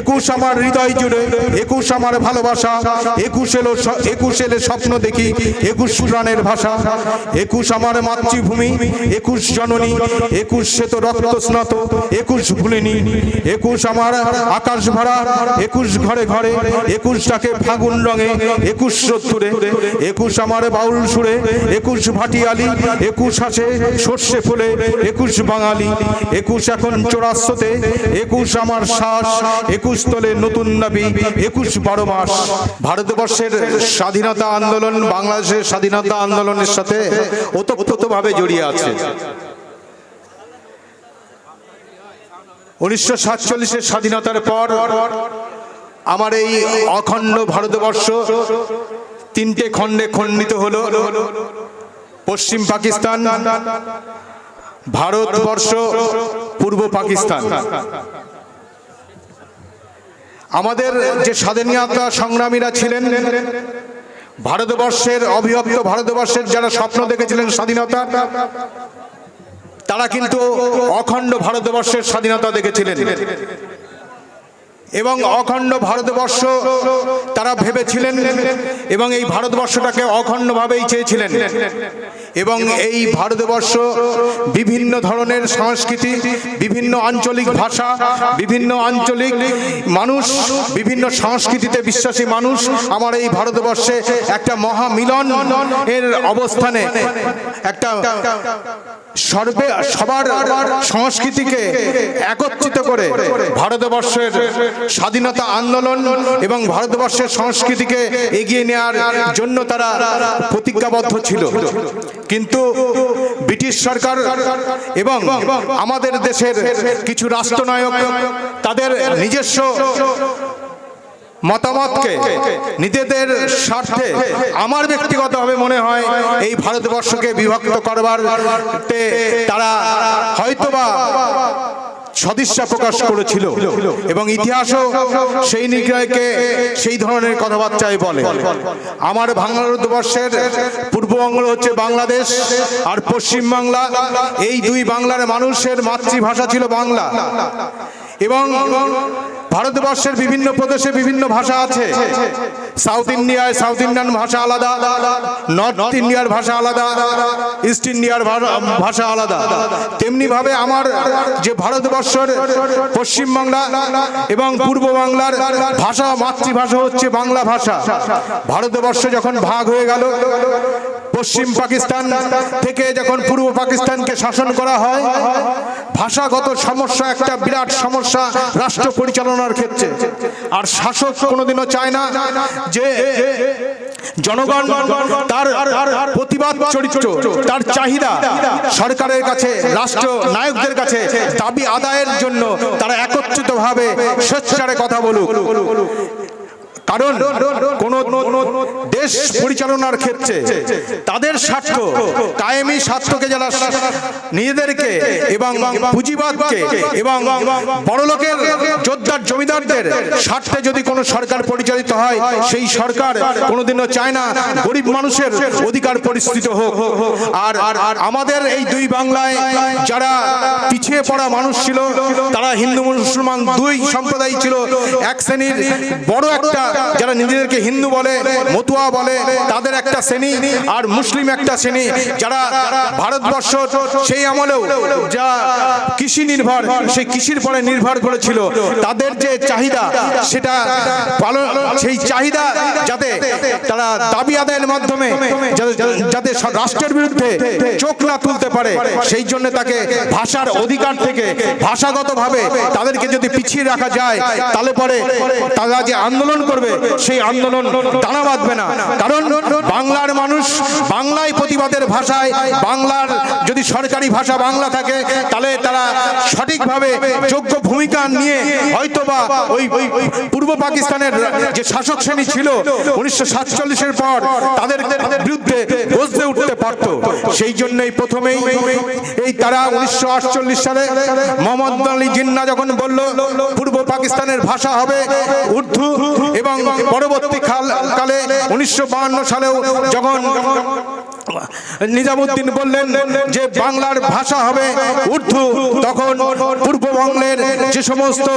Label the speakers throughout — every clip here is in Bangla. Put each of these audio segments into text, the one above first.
Speaker 1: একুশ আমার হৃদয় জুড়ে, একুশ আমার ভালোবাসা, একুশ এলো একুশ এলে স্বপ্ন দেখি, একুশ প্রাণের ভাষা, একুশ আমার মাতৃভূমি, একুশ জননী, একুশ সে তো রক্ত স্নাত একুশ ভুলিনি, একুশ আমার আকাশ ভরা, একুশ ঘরে ঘরে, একুশটাকে ফাগুন রঙে, একুশ সত্তরে একুশ আমার বাউল সুরে, একুশ ভাটিয়ালি, একুশ আসে সর্ষে ফুলে, একুশ বাঙালি, একুশ এখন চৌরাস্যতে একুশ আমার শ্বাস একুশ তলে নতুন নবী, একুশ বারো মাস। ভারতবর্ষের স্বাধীনতা আন্দোলন, বাংলাদেশের স্বাধীনতা আন্দোলনের সাথে ওতপ্রোতভাবে জড়িয়ে আছে। উনিশশো সাতচল্লিশের স্বাধীনতার পর আমার এই অখণ্ড ভারতবর্ষ তিনটে খণ্ডে খণ্ডিত হল। পশ্চিম পাকিস্তান, ভারতবর্ষ, পূর্ব পাকিস্তান। আমাদের যে স্বাধীনতা সংগ্রামীরা ছিলেন, ভারতবর্ষের অভিভক্ত ভারতবর্ষের যারা স্বপ্ন দেখেছিলেন স্বাধীনতা, তারা কিন্তু অখণ্ড ভারতবর্ষের স্বাধীনতা দেখেছিলেন। এবং অখণ্ড ভারতবর্ষ তারা ভেবেছিলেন এবং এই ভারতবর্ষটাকে অখণ্ডভাবেই চেয়েছিলেন। এবং এই ভারতবর্ষ বিভিন্ন ধরনের সংস্কৃতি বিভিন্ন আঞ্চলিক ভাষা বিভিন্ন আঞ্চলিক মানুষ বিভিন্ন সংস্কৃতিতে বিশ্বাসী মানুষ আমার এই ভারতবর্ষে একটা মহামিলন এর অবস্থানে একটা সর্বে সবার সংস্কৃতিকে একত্রিত করে ভারতবর্ষের স্বাধীনতা আন্দোলন এবং ভারতবর্ষের সংস্কৃতিকে এগিয়ে নেওয়ার জন্য তারা প্রতিজ্ঞাবদ্ধ ছিল। কিন্তু ব্রিটিশ সরকার এবং আমাদের দেশের কিছু রাষ্ট্রনায়ক তাদের নিজস্ব মতামতকে, নিজেদের স্বার্থে আমার ব্যক্তিগত ব্যক্তিগতভাবে মনে হয় এই ভারতবর্ষকে বিভক্ত করবার তারা হয়তোবা সদিচ্ছা প্রকাশ করেছিল এবং ইতিহাসও সেই নিগ্রহকে সেই ধরনের কথাবার্তায় বলে। আমার ভারতবর্ষের পূর্ববঙ্গ হচ্ছে বাংলাদেশ আর পশ্চিম বাংলা। এই দুই বাংলার মানুষের মাতৃভাষা ছিল বাংলা। এবং ভারতবর্ষের বিভিন্ন প্রদেশে বিভিন্ন ভাষা আছে। সাউথ ইন্ডিয়ায় সাউথ ইন্ডিয়ান ভাষা আলাদা নর্থ ইন্ডিয়ার ভাষা আলাদা ইস্ট ইন্ডিয়ার ভাষা আলাদা। তেমনি ভাবে আমার যে ভারতবর্ষের পশ্চিমবাংলা এবং পূর্ব বাংলার ভাষা, মাতৃভাষা হচ্ছে বাংলা ভাষা। ভারতবর্ষ যখন ভাগ হয়ে গেল পশ্চিম পাকিস্তান থেকে যখন পূর্ব পাকিস্তানকে শাসন করা হয়, ভাষাগত সমস্যা একটা বিরাট সমস্যা রাষ্ট্র পরিচালনার ক্ষেত্রে। আর শাসক কোনোদিনও চায় না যে জনগণ তার প্রতিবাদ চরিত্র, তার চাহিদা সরকারের কাছে, রাষ্ট্র নায়কদের কাছে, দাবি আদায়ের জন্য তারা একত্রিতভাবে স্বেচ্ছারে কথা বলুক। কারণ কোন দেশ পরিচালনার ক্ষেত্রে তাদের স্বার্থ কায়েমি স্বার্থকে যারা নিজেদেরকে এবং পুঁজিবাদকে এবং বড়লোকের যোদ্ধার জমিদারদের স্বার্থে যদি কোনো সরকার পরিচালিত হয় সেই সরকার কোনোদিনও চায় না গরিব মানুষের অধিকার পরিস্থিত হোক। আর আর আমাদের এই দুই বাংলায় যারা পিছিয়ে পড়া মানুষ ছিল তারা হিন্দু মুসলমান দুই সম্প্রদায় ছিল। এক শ্রেণির বড় একটা যারা নিজেদেরকে হিন্দু বলে, মতুয়া বলে, তাদের একটা শ্রেণি আর মুসলিম একটা শ্রেণি। যারা ভারতবর্ষ সেই আমলেও যা কৃষি নির্ভর, সেই কৃষির পরে নির্ভর করেছিল, তাদের যে চাহিদা, সেটা পালন, সেই চাহিদা যাতে তারা দাবি আদায়ের মাধ্যমে যাতে- রাষ্ট্রের বিরুদ্ধে চোখ না তুলতে পারে, সেই জন্য তাকে ভাষার অধিকার থেকে ভাষাগতভাবে তাদেরকে যদি পিছিয়ে রাখা যায়, তাহলে পরে তারা যে আন্দোলন করবে সেই আন্দোলন দানা বাঁধবে না। কারণ বাংলার মানুষ বাংলায় প্রতিবাদের ভাষায়, বাংলার যদি সরকারি ভাষা বাংলা থাকে, তাহলে তারা সঠিকভাবে যোগ্য ভূমিকা নিয়ে হয়তোবা ওই ওই পূর্ব পাকিস্তানের যে শাসক শ্রেণি ছিল, উনিশশো সাতচল্লিশের পর তাদের বিরুদ্ধে গজতে উঠতে পারত। সেই জন্যই প্রথমেই এই তারা উনিশশো আটচল্লিশ সালে মোহাম্মদ আলী জিন্না যখন বলল, পূর্ব পাকিস্তানের ভাষা হবে উর্দু এবং পরবর্তী কাল- উনিশশো সালেও যখন নিজামুদ্দিন বললেন যে বাংলার ভাষা হবে উর্দু, তখন পূর্ববঙ্গের যে সমস্ত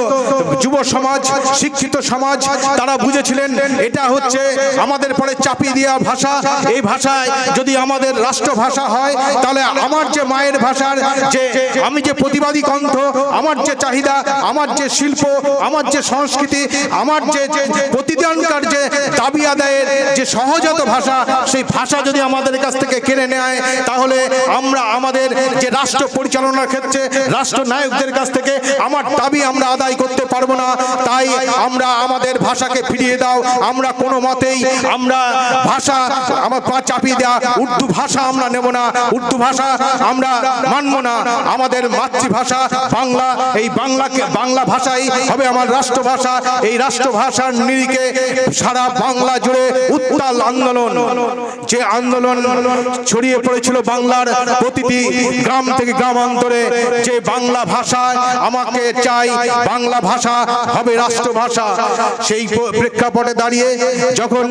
Speaker 1: যুব সমাজ, শিক্ষিত সমাজ, তারা বুঝেছিলেন এটা হচ্ছে আমাদের পরে চাপিয়ে দেওয়া ভাষা। এই ভাষায় যদি আমাদের রাষ্ট্রভাষা হয়, তাহলে আমার যে মায়ের ভাষার যে আমি যে প্রতিবাদী কণ্ঠ, আমার যে চাহিদা, আমার যে শিল্প আমার যে সংস্কৃতি আমার যে যে প্রতিদানকার যে দাবি আদায়ের যে সহজাত ভাষা সেই ভাষা যদি আমাদের কাছ থেকে কেড়ে নেয় তাহলে আমরা আমাদের যে রাষ্ট্র পরিচালনার ক্ষেত্রে রাষ্ট্রনায়কদের কাছ থেকে আমার দাবি আমরা আদায় করতে পারব না। তাই আমরা আমাদের ভাষাকে ফিরিয়ে দাও। আমরা কোনো মতেই আমরা ভাষা আমার পা চাপিয়ে দেওয়া উর্দু ভাষা আমরা নেব না। উর্দু ভাষা আমরা মানবো না। আমাদের মাতৃভাষা বাংলা। এই বাংলাকে বাংলা ভাষাই হবে আমার রাষ্ট্রভাষা, এই রাষ্ট্রভাষার নিরিখে সারা বাংলা জুড়ে উত্তাল আন্দোলন। যে আন্দোলন ছড়িয়ে পড়েছিল বাংলার প্রতিটি গ্রাম থেকে গ্রামান্তরে, যে বাংলা ভাষায় আমাকে চাই, বাংলা ভাষা হবে রাষ্ট্রভাষা। সেই প্রেক্ষাপটে দাঁড়িয়ে যখন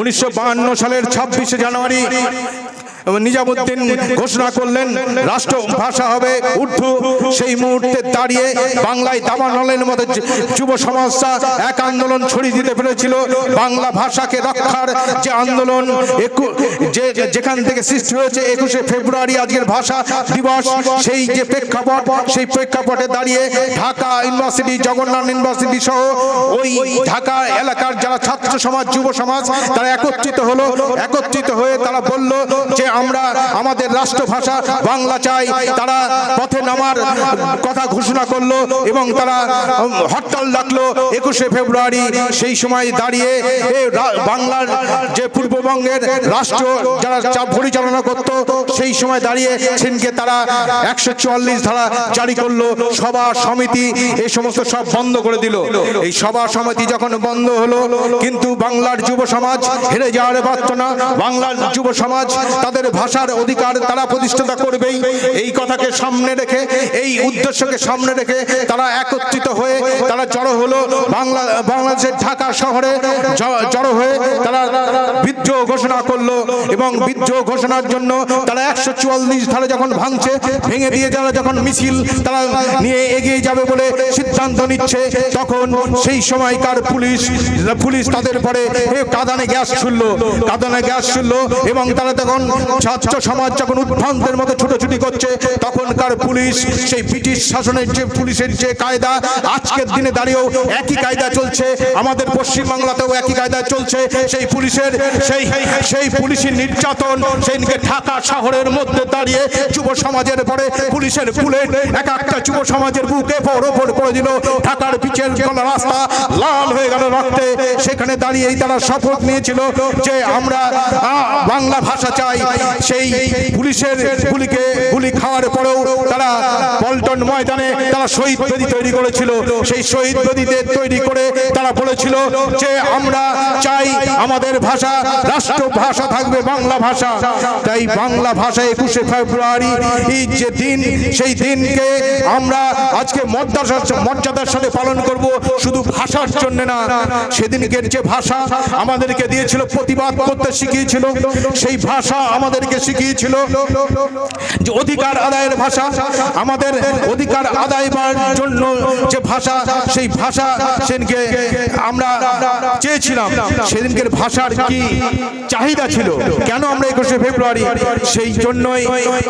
Speaker 1: উনিশশো সালের ছাব্বিশে জানুয়ারি নিজামুদ্দিন ঘোষণা করলেন, রাষ্ট্র ভাষা হবে উর্দু। সেই মুহূর্তে দাঁড়িয়ে বাংলায় দাবানলের মতো যুব সমস্যা এক আন্দোলন ছড়িয়ে দিতে পেরেছিল। বাংলা ভাষাকে রক্ষার যে আন্দোলন যে- যেখান থেকে সৃষ্টি হয়েছে একুশে ফেব্রুয়ারি আজকের ভাষা দিবস, সেই যে প্রেক্ষাপট, সেই প্রেক্ষাপটে দাঁড়িয়ে ঢাকা ইউনিভার্সিটি, জগন্নাথ ইউনিভার্সিটি সহ ওই ঢাকা এলাকার যারা ছাত্র সমাজ, যুব সমাজ, তারা একত্রিত হলো। একত্রিত হয়ে তারা বলল যে আমরা, আমাদের রাষ্ট্রভাষা বাংলা চাই। তারা পথে নামার কথা ঘোষণা করল এবং তারা হরতাল ডাকলো একুশে ফেব্রুয়ারি। সেই সময় দাঁড়িয়ে বাংলার যে পূর্ববঙ্গের রাষ্ট্র যারা পরিচালনা করত, সেই সময় দাঁড়িয়ে সেনকে তারা একশো চুয়াল্লিশ ধারা জারি করল। সভা সমিতি এই সমস্ত সব বন্ধ করে দিল। এই সভা সমিতি যখন বন্ধ হলো, কিন্তু বাংলার যুব সমাজ হেরে যাওয়ার পারত না। বাংলার যুব সমাজ তাদের ভাষার অধিকার তারা প্রতিষ্ঠাতা করবেই। এই কথাকে সামনে রেখে, এই উদ্দেশ্যকে সামনে রেখে তারা একত্রিত হয়ে, তারা জড়ো হলো বাংলা, বাংলাদেশের ঢাকা শহরে জড়ো হয়ে তারা বিদ্রোহ ঘোষণা করল এবং বিদ্রোহ ঘোষণার জন্য তারা একশো চুয়াল্লিশ ধারা যখন ভাঙছে, ভেঙে দিয়ে যারা যখন মিছিল তারা নিয়ে এগিয়ে যাবে বলে সিদ্ধান্ত নিচ্ছে, তখন সেই সময়কার পুলিশ পুলিশ তাদের পরে কাদানে গ্যাস ছুড়লো, কাদানে গ্যাস ছুড়লো এবং তারা তখন ছাত্র সমাজ যখন উদ্ভ্রান্তের মতো ছুটোছুটি করছে, তখনকার পুলিশ, সেই ব্রিটিশ শাসনের যে পুলিশের যে কায়দা, আজকের দিনে দাঁড়িয়েও একই কায়দা চলছে। আমাদের পশ্চিমবাংলাতেও একই কায়দা চলছে। সেই পুলিশের, সেই সেই পুলিশের নির্যাতন সেইদিকে ঢাকা শহরের মধ্যে দাঁড়িয়ে যুব সমাজের পরে পুলিশের বুলেট, এক একটা যুব সমাজের বুকে বড় বড় করে দিল। ঢাকার পিচের রাস্তা লাল হয়ে গেল রক্তে। সেখানে দাঁড়িয়েই তারা শপথ নিয়েছিল যে আমরা বাংলা ভাষা চাই সেই পুলিশের গুলিকে গুলি খাওয়ার পরেও তারা পল্টন ময়দানে তারা শহীদ বেদি তৈরি করেছিল। সেই শহীদ বেদিতে তৈরি করে তারা বলেছিল যে, আমরা চাই আমাদের ভাষা, রাষ্ট্র ভাষা থাকবে বাংলা ভাষা। তাই বাংলা ভাষা একুশে ফেব্রুয়ারি যে দিন, সেই দিনকে আমরা আজকে মর্যাদার মর্যাদার সাথে পালন করব, শুধু ভাষার জন্য না, সেদিনকের যে ভাষা আমাদেরকে দিয়েছিল, প্রতিবাদ করতে শিখিয়েছিল, সেই ভাষা আমাদেরকে শিখিয়েছিল যে অধিকার আদায়ের ভাষা, আমাদের অধিকার আদায় জন্য যে ভাষা, সেই ভাষা সেদিনকে আমরা চেয়েছিলাম। সেদিনকের ভাষার কি চাহিদা ছিল? কেন আমরা একুশে ফেব্রুয়ারি সেই জন্যই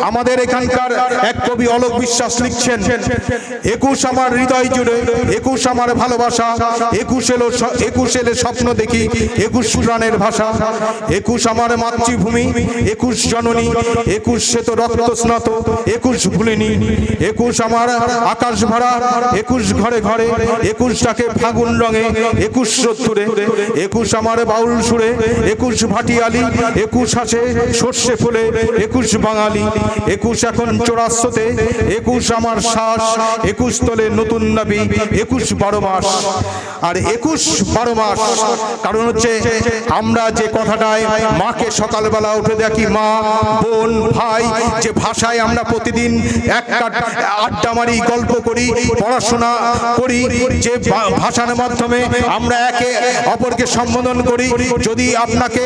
Speaker 1: আমাদের এখানকার এক কবি অলোক বিশ্বাস লিখছেন, একুশ আমার হৃদয় জুড়ে, একুশ আমার ভালোবাসা, একুশ এলো একুশ এলে স্বপ্ন দেখি, একুশ প্রাণের ভাষা, একুশ আমার মাতৃভূমি, একুশ জননী, একুশ সে তো রক্ত স্নাত, একুশ ভুলিনি, একুশ আমার আকাশ ভরা, একুশ ঘরে ঘরে, একুশটাকে ফাগুন রঙে, একুশ সত্তরে একুশ আমার বাউল সুরে, একুশ ভাটিয়ালি, একুশ আছে সর্ষে ফুলে, একুশ বাঙালি, একুশ এখন চৌরাস্যতে একুশ আমার শ্বাস, একুশ তলে নতুন নবী, একুশ বারো মাস। আর একুশ বারো মাস, কারণ হচ্ছে আমরা যে কথাটায় মাকে সকালবেলা উঠে দেখি মা বোন, ভাই, যে ভাষায় আমরা প্রতিদিন এক আড্ডা মারি, গল্প করি, পড়াশোনা করি, যে ভাষার মাধ্যমে আমরা একে অপরকে সম্বোধন করি, যদি আপনাকে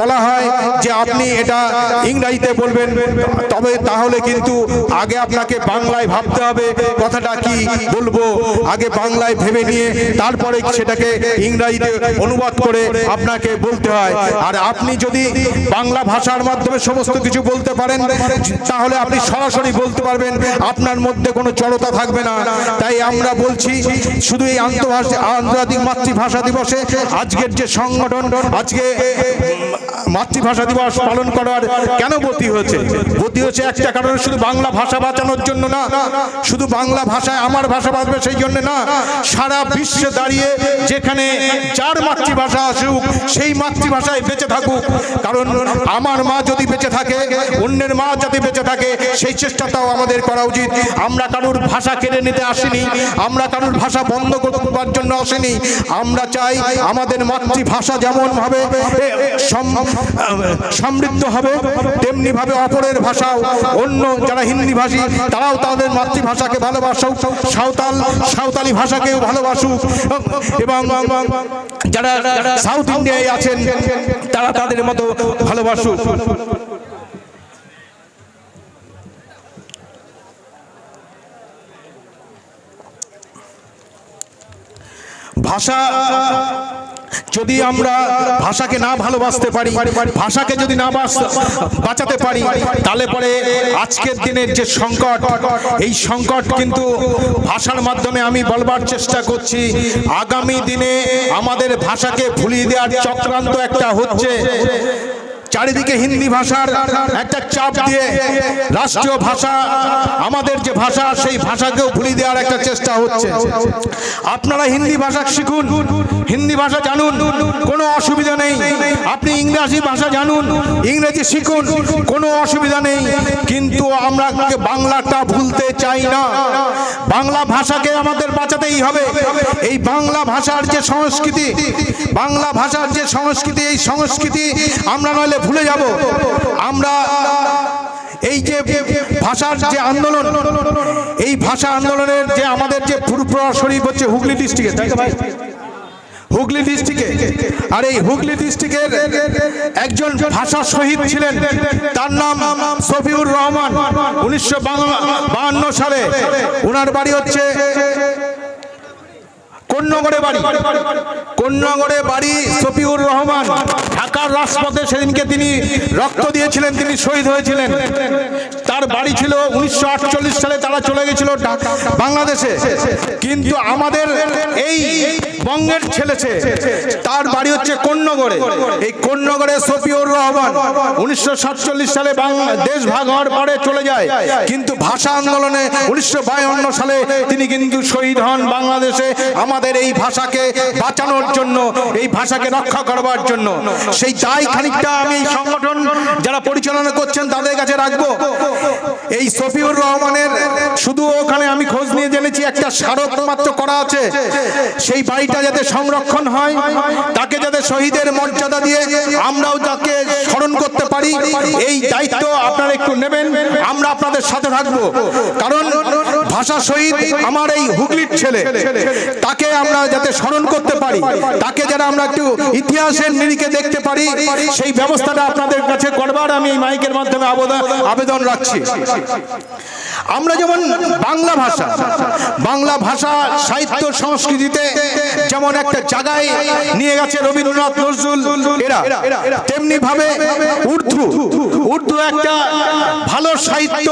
Speaker 1: বলা হয় যে আপনি এটা ইংরাজিতে বলবেন, তবে তাহলে কিন্তু আগে আপনাকে বাংলায় ভাবতে হবে, কথাটা কি বলব? আগে বাংলায় ভেবে নিয়ে তারপরে সেটাকে ইংরাজিতে অনুবাদ করে আপনাকে বলতে হয়। আর আপনি যদি বাংলা ভাষার মাধ্যমে সমস্ত কিছু বলতে পারেন, তাহলে আপনি সরাসরি বলতে পারবেন, আপনার মধ্যে কোনো জড়তা থাকবে না। তাই আমরা বলছি, শুধু এই আন্তঃভাষা আন্তর্জাতিক মাতৃভাষা দিবসে আজকের যে সংগঠন, আজকে মাতৃভাষা দিবস পালন করার কেন বতি হয়েছে? বতি হয়েছে একটা কারণে শুধু বাংলা ভাষা বাঁচানোর জন্য না, শুধু বাংলা ভাষায় আমার ভাষা বাঁচবে সেই জন্য না, সারা বিশ্বে দাঁড়িয়ে যেখানে যার মাতৃভাষা আসুক, সেই মাতৃভাষায় বেঁচে থাকুক। কারণ আমার মা যদি বেঁচে থাকে অন্যের মা যদি বেঁচে থাকে সেই চেষ্টাটাও আমাদের করা উচিত। আমরা কারুর ভাষা কেড়ে নিতে আসিনি আমরা কারুর ভাষা বন্ধ করবার জন্য আসিনি। আমরা চাই আমাদের মাতৃভাষা যেমন ভাবে এ, সমৃদ্ধ হবে তেমনি ভাবে অপরের ভাষাও। অন্য যারা হিন্দি ভাষী তারাও তাদের মাতৃভাষাকে ভালোবাসুক সাঁওতাল সাঁওতালি ভাষাকেও ভালোবাসুক। এবং যারা সাউথ ইন্ডিয়ায় আছেন তারা তাদের মতো ভালোবাসুক। ভাষা, যদি আমরা ভাষাকে না ভালোবাসতে পারি, ভাষাকে যদি না বাঁচাতে পারি, তাহলে পরে আজকের দিনের যে সংকট, এই সংকট কিন্তু ভাষার মাধ্যমে আমি বলবার চেষ্টা করছি। আগামী দিনে আমাদের ভাষাকে ভুলিয়ে দেওয়ার চক্রান্ত একটা হচ্ছে। চারিদিকে হিন্দি ভাষার একটা চাপ দিয়ে রাষ্ট্রীয় ভাষা, আমাদের যে ভাষা, সেই ভাষাকেও ভুলিয়ে দেওয়ার একটা চেষ্টা হচ্ছে। আপনারা হিন্দি ভাষা শিখুন, হিন্দি ভাষা জানুন, কোনো অসুবিধা নেই। আপনি ইংরাজি ভাষা জানুন, ইংরেজি শিখুন, কোনো অসুবিধা নেই। কিন্তু আমরা বাংলাটা ভুলতে চাই না। বাংলা ভাষাকে আমাদের বাঁচাতেই হবে। এই বাংলা ভাষার যে সংস্কৃতি, বাংলা ভাষার যে সংস্কৃতি, এই সংস্কৃতি আমরা নইলে ভুলে যাব। আমরা এই যে ভাষার যে আন্দোলন, এই ভাষা আন্দোলনের যে আমাদের যে ফুরফুরা শরীফ হচ্ছে হুগলি ডিস্ট্রিক্টে তাই ভাই? হুগলি ডিস্ট্রিক্টে। আর এই হুগলি ডিস্ট্রিক্টের একজন ভাষা শহীদ ছিলেন, তার নাম সফিউর রহমান। উনিশশো সালে। ওনার বাড়ি হচ্ছে কন্যগড়ে বাড়ি। কন্যগড়ে বাড়ি সফিউর রহমান। ঢাকার রাজপথে সেদিনকে তিনি রক্ত দিয়েছিলেন, তিনি শহীদ হয়েছিলেন। তার বাড়ি ছিল উনিশশো সালে তারা চলে গেছিল বাংলাদেশে। কিন্তু আমাদের এই বঙ্গের ছেলেছে তার বাড়ি হচ্ছে কন্যগড়ে এই কন্যগড়ে সফিউর রহমান উনিশশো সাতচল্লিশ সালে বাংলা দেশ ভাগ হওয়ার পরে চলে যায়। কিন্তু ভাষা আন্দোলনে উনিশশো বায়ান্ন সালে তিনি কিন্তু শহীদ হন বাংলাদেশে। আমাদের এই ভাষাকে বাঁচানোর জন্য, এই ভাষাকে রক্ষা করবার জন্য। সেই দায় খানিকটা আমি সংগঠন যারা পরিচালনা করছেন তাদের কাছে রাখব। এই সফিউর রহমানের শুধু ওখানে আমি খোঁজ নিয়ে জেনেছি, একটা স্মারক মাত্র করা আছে। সেই বাড়িটা যাতে সংরক্ষণ হয়, তাকে যাতে শহীদের মর্যাদা দিয়ে আমরাও তাকে স্মরণ করতে পারি, এই দায়িত্ব আপনারা একটু নেবেন, আমরা আপনাদের সাথে থাকব। কারণ ভাষা শহীদ আমার এই হুগলির ছেলে। তাকে আমরা যাতে স্মরণ করতে পারি তাকে যারা আমরা একটু ইতিহাসের নিরিখে দেখতে পারি সেই ব্যবস্থাটা আপনাদের কাছে করবার আমি এই মাইকের মাধ্যমে আবেদন আবেদন রাখছি। আমরা যেমন বাংলা ভাষা বাংলা ভাষা, সাহিত্য, সংস্কৃতিতে যেমন একটা জায়গায় নিয়ে গেছে রবীন্দ্রনাথ নজরুল এরা, তেমনি ভাবে উর্দু। উর্দু একটা ভালো সাহিত্য,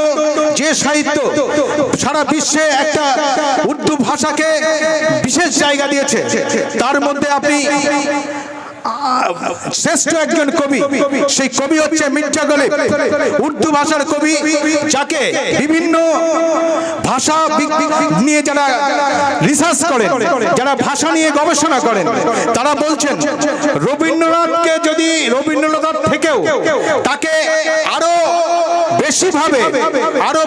Speaker 1: যে সাহিত্য সারা বিশ্বে একটা উর্দু ভাষাকে বিশেষ জায়গা দিয়েছে। তার মধ্যে আপনি শ্রেষ্ঠ একজন কবি, সেই কবি হচ্ছে মির্জা গলিব উর্দু ভাষার কবি, যাকে বিভিন্ন ভাষা নিয়ে যারা রিসার্চ করেন, যারা ভাষা নিয়ে গবেষণা করেন, তারা বলছেন, রবীন্দ্রনাথকে যদি রবীন্দ্রনাথ থেকেও তাকে আরও বেশি ভাবে আরও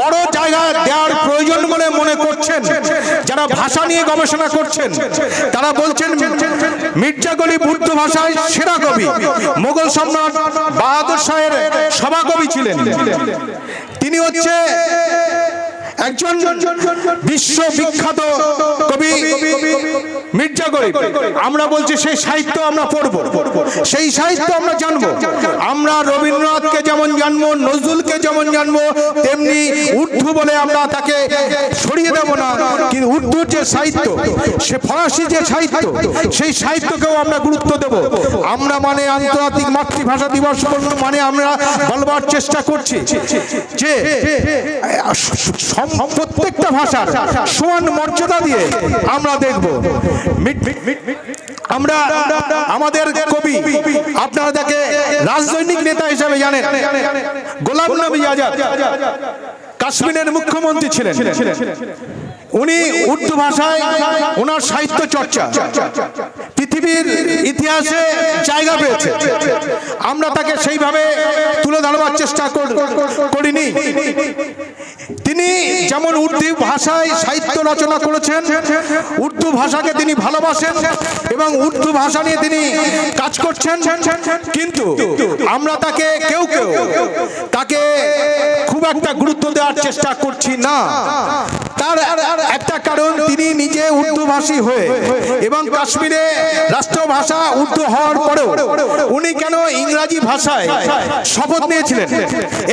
Speaker 1: বড় জায়গা দেওয়ার করছেন, যারা ভাষা নিয়ে গবেষণা করছেন, তারা বলছেন, মির্জা গলিব উর্দু ভাষায় সেরা কবি, মোগল সম্রাট বাহাদুর শাহের সভাকবি ছিলেন। তিনি হচ্ছে একজন বিশ্ববিখ্যাত কবি মির্জা গরিব। আমরা বলছি সেই সাহিত্য আমরা পড়ব। সেই সাহিত্য আমরা জানব। আমরা রবীন্দ্রনাথকে যেমন জানব, নজরুলকে যেমন জানব তেমনি উর্দু বলে আমরা তাকে সরিয়ে দেব না। কিন্তু উর্দুর যে সাহিত্য, সে ফরাসি যে সাহিত্য, সেই সাহিত্যকেও আমরা গুরুত্ব দেব। আমরা মানে আন্তর্জাতিক মাতৃভাষা দিবস মানে আমরা বলবার চেষ্টা করছি যে প্রত্যেকটা ভাষার সমান মর্যাদা দিয়ে আমরা দেখব। আমরা আমাদের কবি, আপনারা তাকে রাজনৈতিক নেতা হিসাবে জানেন, গোলাম আজাদ। কাশ্মীরের মুখ্যমন্ত্রী ছিলেন। উনি উর্দু ভাষায় ওনার সাহিত্য চর্চা। পৃথিবীর ইতিহাসে জায়গা পেয়েছে। আমরা তাকে সেইভাবে তুলে ধরবার চেষ্টা করিনি। যেমন উর্দু ভাষায় সাহিত্য রচনা করেছেন, উর্দু ভাষাকে তিনি ভালোবাসেন এবং উর্দু ভাষা নিয়ে তিনি কাজ করছেন। কিন্তু আমরা তাকে কেউ কেউ, তাকে খুব একটা গুরুত্ব দেওয়ার চেষ্টা করছি না। তার একটা কারণ, তিনি নিজে উর্দু ভাষী হয়ে এবং কাশ্মীরে রাষ্ট্রভাষা উর্দু হওয়ার পরেও উনি কেন ইংরাজি ভাষায় শপথ নিয়েছিলেন?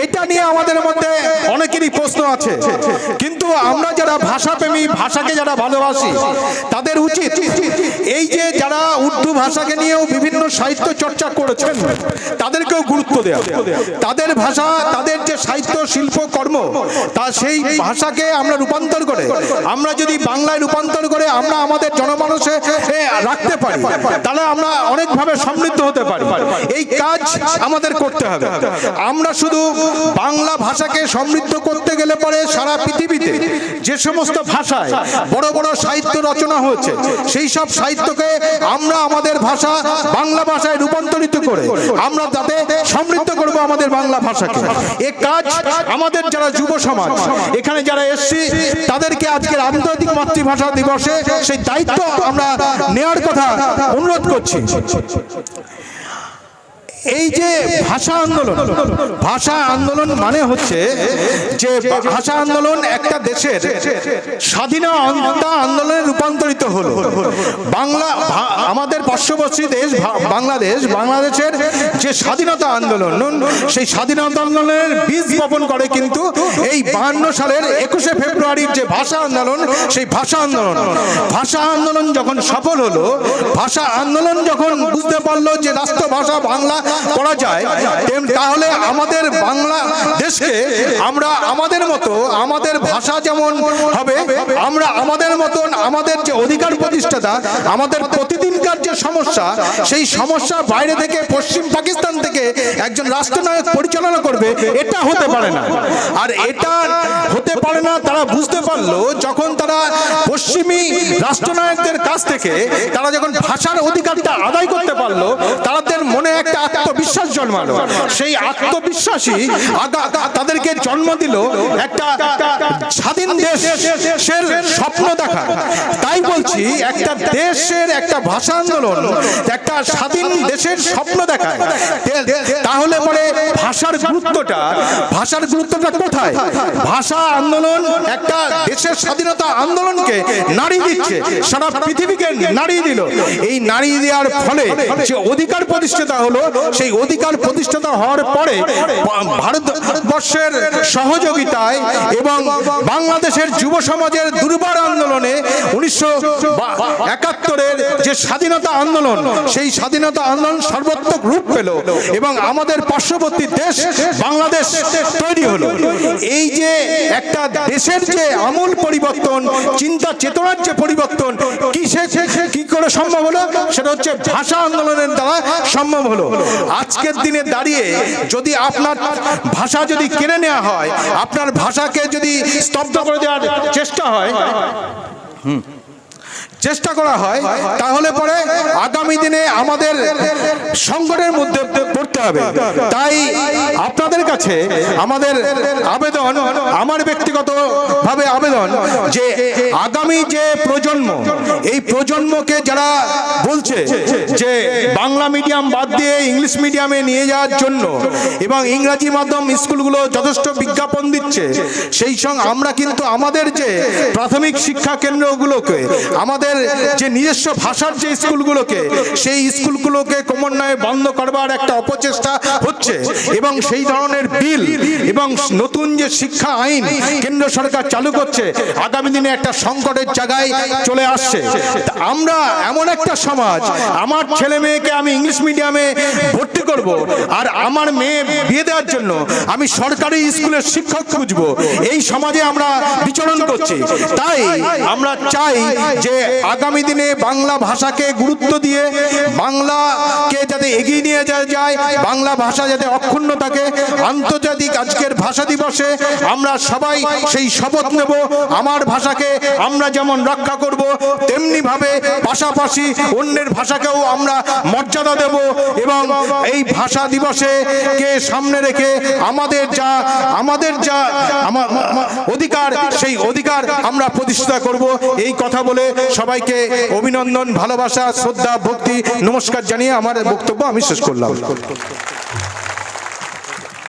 Speaker 1: এটা নিয়ে আমাদের মধ্যে অনেকেরই প্রশ্ন আছে। কিন্তু আমরা যারা ভাষাপ্রেমী, ভাষাকে যারা ভালোবাসি, তাদের উচিত এই যে যারা উর্দু ভাষাকে নিয়েও বিভিন্ন সাহিত্য চর্চা করেছেন, তাদেরকেও গুরুত্ব দেওয়া তাদের ভাষা, তাদের যে সাহিত্য, শিল্প, কর্ম, তা সেই ভাষাকে আমরা রূপান্তর করে, আমরা যদি বাংলায় রূপান্তর করে আমরা আমাদের জনমানসে রাখতে পারি, তাহলে আমরা অনেকভাবে সমৃদ্ধ হতে পারি। এই কাজ আমাদের করতে হবে। আমরা শুধু বাংলা ভাষাকে সমৃদ্ধ করতে গেলে পরে সারা পৃথিবীতে যে সমস্ত ভাষায় বড় বড় সাহিত্য রচনা হয়েছে, সেই সব সাহিত্যকে আমরা আমাদের ভাষা বাংলা ভাষায় রূপান্তরিত করে আমরা তাতে সমৃদ্ধ করব আমাদের বাংলা ভাষাকে। এ কাজ আমাদের যারা যুব সমাজ, এখানে যারা এসছি, তাদেরকে আজকের আন্তর্জাতিক মাতৃভাষা দিবসে সেই দায়িত্ব আমরা নেওয়ার কথা অনুরোধ করছি। এই যে ভাষা আন্দোলন ভাষা আন্দোলন। মানে হচ্ছে যে ভাষা আন্দোলন একটা দেশের স্বাধীনতা আন্দোলনে রূপান্তরিত হলো। বাংলা আমাদের পার্শ্ববর্তী দেশ বাংলাদেশ বাংলাদেশের যে স্বাধীনতা আন্দোলন সেই স্বাধীনতা আন্দোলনের বীজ বপন করে কিন্তু এই বাহান্ন সালের একুশে ফেব্রুয়ারির যে ভাষা আন্দোলন সেই ভাষা আন্দোলন। ভাষা আন্দোলন যখন সফল হলো ভাষা আন্দোলন যখন বুঝতে পারল যে রাষ্ট্রভাষা বাংলা করা যায় তাহলে আমাদের বাংলা দেশকে আমরা আমাদের মতো, আমাদের ভাষা যেমন হবে, আমরা আমাদের মতন আমাদের যে অধিকার প্রতিষ্ঠাতা, আমাদের প্রতিদিনকার যে সমস্যা, সেই সমস্যা বাইরে থেকে, পশ্চিম পাকিস্তান থেকে একজন রাষ্ট্রনায়ক পরিচালনা করবে, এটা হতে পারে না। আর এটা হতে পারে না, তারা বুঝতে পারল, যখন তারা পশ্চিমী রাষ্ট্রনায়কদের কাছ থেকে, তারা যখন ভাষার অধিকারটা আদায় করতে পারল, তাদের মনে একটা আত্মবিশ্বাস জন্মালো। সেই আত্মবিশ্বাসী তাদেরকে জন্ম দিল একটা স্বাধীন দেশের স্বপ্ন দেখা তাই বলছি, একটা দেশের একটা ভাষা আন্দোলন, একটা স্বাধীন দেশের স্বপ্ন দেখায়। তাহলে পরে ভাষার গুরুত্বটা ভাষার গুরুত্বটা কোথায়? ভাষা আন্দোলন একটা দেশের স্বাধীনতা আন্দোলনকে নারী দিচ্ছে। সারা পৃথিবীকে নারী দিল। এই নারী দেওয়ার ফলে যে অধিকার প্রতিষ্ঠাতা হলো সেই অধিকার প্রতিষ্ঠাতা হওয়ার পরে ভারতবর্ষের সহযোগিতায় এবং বাংলাদেশের যুব সমাজের দুর্বার আন্দোলনে উনিশশো একাত্তরের যে স্বাধীনতা আন্দোলন, সেই স্বাধীনতা আন্দোলন সর্বাত্মক রূপ পেল এবং আমাদের পার্শ্ববর্তী দেশ বাংলাদেশ তৈরি হলো। এই যে একটা দেশের যে আমূল পরিবর্তন, চিন্তা চেতনার যে পরিবর্তন কি সে কি করে সম্ভব হলো? সেটা হচ্ছে ভাষা আন্দোলনের দ্বারা সম্ভব হলো। আজকের দিনে দাঁড়িয়ে যদি আপনার ভাষা যদি কেড়ে নেওয়া হয়, আপনার ভাষাকে যদি স্তব্ধ করে দেওয়ার চেষ্টা হয় চেষ্টা করা হয় তাহলে পরে আগামী দিনে আমাদের সংকটের মধ্যে পড়তে হবে। তাই আপনাদের কাছে আমাদের আবেদন আমার ব্যক্তিগত ভাবে আবেদন যে আগামী যে প্রজন্ম এই প্রজন্মকে যারা বলছে যে বাংলা মিডিয়াম বাদ দিয়ে ইংলিশ মিডিয়ামে নিয়ে যাওয়ার জন্য এবং ইংরাজি মাধ্যম স্কুলগুলো যথেষ্ট বিজ্ঞাপন দিচ্ছে সেই সঙ্গে আমরা কিন্তু আমাদের যে প্রাথমিক শিক্ষা কেন্দ্রগুলোকে আমাদের যে নিজস্ব ভাষার যে স্কুলগুলোকে, সেই স্কুলগুলোকে ক্রমান্বয়ে বন্ধ করবার একটা অপচেষ্টা হচ্ছে। এবং সেই ধরনের বিল এবং নতুন যে শিক্ষা আইন কেন্দ্র সরকার চালু করছে, আগামী দিনে একটা সংকটের জায়গায় চলে আসছে। আমরা এমন একটা সমাজ, আমার ছেলে মেয়েকে আমি ইংলিশ মিডিয়ামে ভর্তি করব আর আমার মেয়ে বিয়ে দেওয়ার জন্য আমি সরকারি স্কুলের শিক্ষক খুঁজবো। এই সমাজে আমরা বিচরণ করছি। তাই আমরা চাই যে আগামী দিনে বাংলা ভাষাকে গুরুত্ব দিয়ে বাংলাকে যাতে এগিয়ে নিয়ে যায় বাংলা ভাষা যাতে অক্ষুণ্ণ থাকে, আন্তর্জাতিক আজকের ভাষা দিবসে আমরা সবাই সেই শপথ নেব, আমার ভাষাকে আমরা যেমন রক্ষা করব, তেমনি ভাবে পাশাপাশি অন্যের ভাষাকেও আমরা মর্যাদা দেব এবং এই ভাষা দিবসে কে সামনে রেখে আমাদের যা আমাদের যা অধিকার, সেই অধিকার আমরা প্রতিষ্ঠা করব, এই কথা বলে সবাইকে অভিনন্দন ভালোবাসা শ্রদ্ধা ভক্তি নমস্কার জানিয়ে আমার বক্তব্য আমি শেষ করলাম।